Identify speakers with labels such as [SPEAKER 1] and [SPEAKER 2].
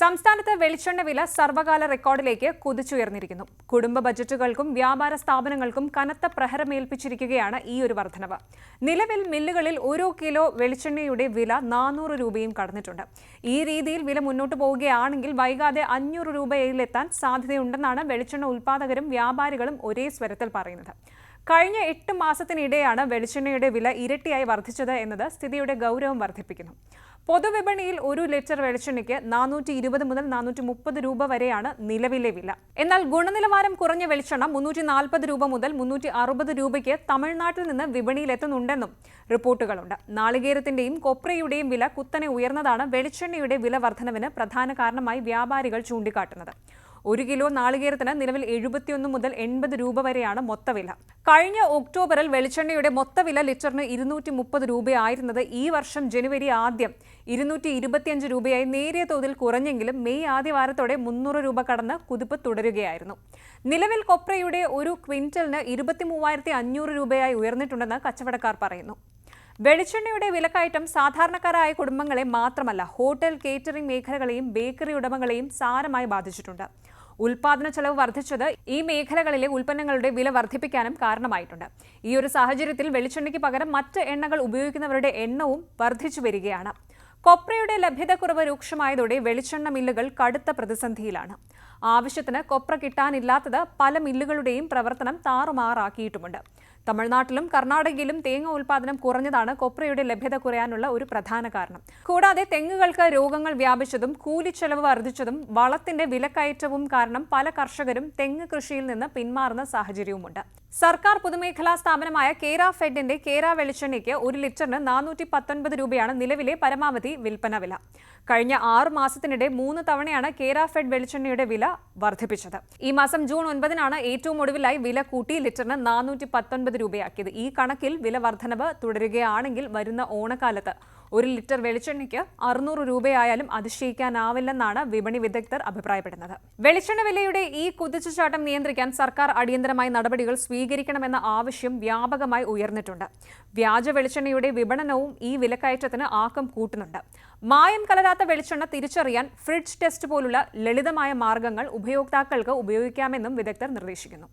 [SPEAKER 1] സംസ്ഥാനത്ത് വെളിച്ചെണ്ണ വില സർവകാല റെക്കോർഡിലേക്ക് കുതിച്ചുയർന്നിരിക്കുന്നു. കുടുംബ ബജറ്റുകൾക്കും വ്യാപാര സ്ഥാപനങ്ങൾക്കും കനത്ത പ്രഹരമേൽപ്പിച്ചിരിക്കുകയാണ് ഈ ഒരു വർധനവ്. നിലവിൽ മില്ലുകളിൽ ഓരോ കിലോ വെളിച്ചെണ്ണയുടെ വില നാനൂറ് രൂപയും കടന്നിട്ടുണ്ട്. ഈ രീതിയിൽ വില മുന്നോട്ട് പോവുകയാണെങ്കിൽ വൈകാതെ അഞ്ഞൂറ് രൂപയിലെത്താൻ സാധ്യതയുണ്ടെന്നാണ് വെളിച്ചെണ്ണ ഉൽപ്പാദകരും വ്യാപാരികളും ഒരേ സ്വരത്തിൽ പറയുന്നത്. കഴിഞ്ഞ എട്ട് മാസത്തിനിടെയാണ് വെളിച്ചെണ്ണയുടെ വില ഇരട്ടിയായി വർദ്ധിച്ചത് എന്നത് സ്ഥിതിയുടെ ഗൗരവം വർദ്ധിപ്പിക്കുന്നു. പൊതുവിപണിയിൽ ഒരു ലിറ്റർ വെളിച്ചെണ്ണയ്ക്ക് നാനൂറ്റി ഇരുപത് മുതൽ നാനൂറ്റി മുപ്പത് രൂപ വരെയാണ് നിലവിലെ വില. എന്നാൽ ഗുണനിലവാരം കുറഞ്ഞ വെളിച്ചെണ്ണ മുന്നൂറ്റി നാൽപ്പത് രൂപ മുതൽ മുന്നൂറ്റി അറുപത് രൂപയ്ക്ക് തമിഴ്നാട്ടിൽ നിന്ന് വിപണിയിലെത്തുന്നുണ്ടെന്നും റിപ്പോർട്ടുകളുണ്ട്. നാളികേരത്തിന്റെയും കൊപ്രയുടെയും വില കുത്തനെ ഉയർന്നതാണ് വെളിച്ചെണ്ണയുടെ വില വർധനവിന് പ്രധാന കാരണമായി വ്യാപാരികൾ ചൂണ്ടിക്കാട്ടുന്നത്. ഒരു കിലോ നാളികേരത്തിന് നിലവിൽ എഴുപത്തിയൊന്ന് മുതൽ എൺപത് രൂപ വരെയാണ് മൊത്തവില. കഴിഞ്ഞ ഒക്ടോബറിൽ വെളിച്ചെണ്ണയുടെ മൊത്തവില ലിറ്ററിന് ഇരുന്നൂറ്റി മുപ്പത് രൂപയായിരുന്നത് ഈ വർഷം ജനുവരി ആദ്യം ഇരുന്നൂറ്റി ഇരുപത്തിയഞ്ച് രൂപയായി. നേരിയ തോതിൽ കുറഞ്ഞെങ്കിലും മെയ് ആദ്യ വാരത്തോടെ മുന്നൂറ് രൂപ കടന്ന് കുതിപ്പ് തുടരുകയായിരുന്നു. നിലവിൽ കൊപ്രയുടെ ഒരു ക്വിന്റലിന് ഇരുപത്തി മൂവായിരത്തി അഞ്ഞൂറ് രൂപയായി ഉയർന്നിട്ടുണ്ടെന്ന് കച്ചവടക്കാർ പറയുന്നു. വെളിച്ചെണ്ണയുടെ വിലക്കയറ്റം സാധാരണക്കാരായ കുടുംബങ്ങളെ മാത്രമല്ല ഹോട്ടൽ കേറ്ററിംഗ് മേഖലകളെയും ബേക്കറി ഉടമകളെയും സാരമായി ബാധിച്ചിട്ടുണ്ട്. ഉൽപാദന ചെലവ് വർദ്ധിച്ചത് ഈ മേഖലകളിലെ ഉൽപ്പന്നങ്ങളുടെ വില വർദ്ധിപ്പിക്കാനും കാരണമായിട്ടുണ്ട്. ഈ ഒരു സാഹചര്യത്തിൽ വെളിച്ചെണ്ണയ്ക്ക് പകരം മറ്റ് എണ്ണകൾ ഉപയോഗിക്കുന്നവരുടെ എണ്ണവും വർദ്ധിച്ചു വരികയാണ്. കൊപ്രയുടെ ലഭ്യതക്കുറവ് രൂക്ഷമായതോടെ വെളിച്ചെണ്ണ മില്ലുകൾ കടുത്ത പ്രതിസന്ധിയിലാണ്. ആവശ്യത്തിന് കൊപ്ര കിട്ടാനില്ലാത്തത് പല മില്ലുകളുടെയും പ്രവർത്തനം താറുമാറാക്കിയിട്ടുമുണ്ട്. തമിഴ്നാട്ടിലും കർണാടകയിലും തേങ്ങ ഉൽപാദനം കുറഞ്ഞതാണ് കൊപ്രയുടെ ലഭ്യത കുറയാനുള്ള ഒരു പ്രധാന കാരണം. കൂടാതെ തെങ്ങുകൾക്ക് രോഗങ്ങൾ വ്യാപിച്ചതും കൂലിച്ചെലവ് വർദ്ധിച്ചതും വളത്തിന്റെ വിലക്കയറ്റവും കാരണം പല കർഷകരും തെങ്ങ് കൃഷിയിൽ നിന്ന് പിന്മാറുന്ന സാഹചര്യവുമുണ്ട്. സർക്കാർ പൊതുമേഖലാ സ്ഥാപനമായ കേര ഫെഡിന്റെ കേര വെളിച്ചെണ്ണയ്ക്ക് ഒരു ലിറ്ററിന് നാനൂറ്റി പത്തൊൻപത് രൂപയാണ് നിലവിലെ പരമാവധി വിൽപ്പന വില. കഴിഞ്ഞ ആറു മാസത്തിനിടെ മൂന്ന് തവണയാണ് കേര ഫെഡ് വെളിച്ചെണ്ണയുടെ വില വർദ്ധിപ്പിച്ചത്. ഈ മാസം ജൂൺ ഒൻപതിനാണ് ഏറ്റവും ഒടുവിലായി വില കൂട്ടി ലിറ്ററിന് നാനൂറ്റി പത്തൊൻപത് രൂപയാക്കിയത്. ഈ കണക്കിൽ വില വർധനവ് തുടരുകയാണെങ്കിൽ വരുന്ന ഓണക്കാലത്ത് ഒരു ലിറ്റർ വെളിച്ചെണ്ണയ്ക്ക് അറുന്നൂറ് രൂപയായാലും അതിശയിക്കാനാവില്ലെന്നാണ് വിപണി വിദഗ്ധർ അഭിപ്രായപ്പെടുന്നത്. വെളിച്ചെണ്ണ വിലയുടെ ഈ കുതിച്ചുചാട്ടം നിയന്ത്രിക്കാൻ സർക്കാർ അടിയന്തരമായി നടപടികൾ സ്വീകരിക്കണമെന്ന ആവശ്യം വ്യാപകമായി ഉയർന്നിട്ടുണ്ട്. വ്യാജ വെളിച്ചെണ്ണയുടെ വിപണനവും ഈ വിലക്കയറ്റത്തിന് ആക്കം കൂട്ടുന്നുണ്ട്. മായം കലരാത്ത വെളിച്ചെണ്ണ തിരിച്ചറിയാൻ ഫ്രിഡ്ജ് ടെസ്റ്റ് പോലുള്ള ലളിതമായ മാർഗങ്ങൾ ഉപയോക്താക്കൾക്ക് ഉപയോഗിക്കാമെന്നും വിദഗ്ധർ നിർദ്ദേശിക്കുന്നു.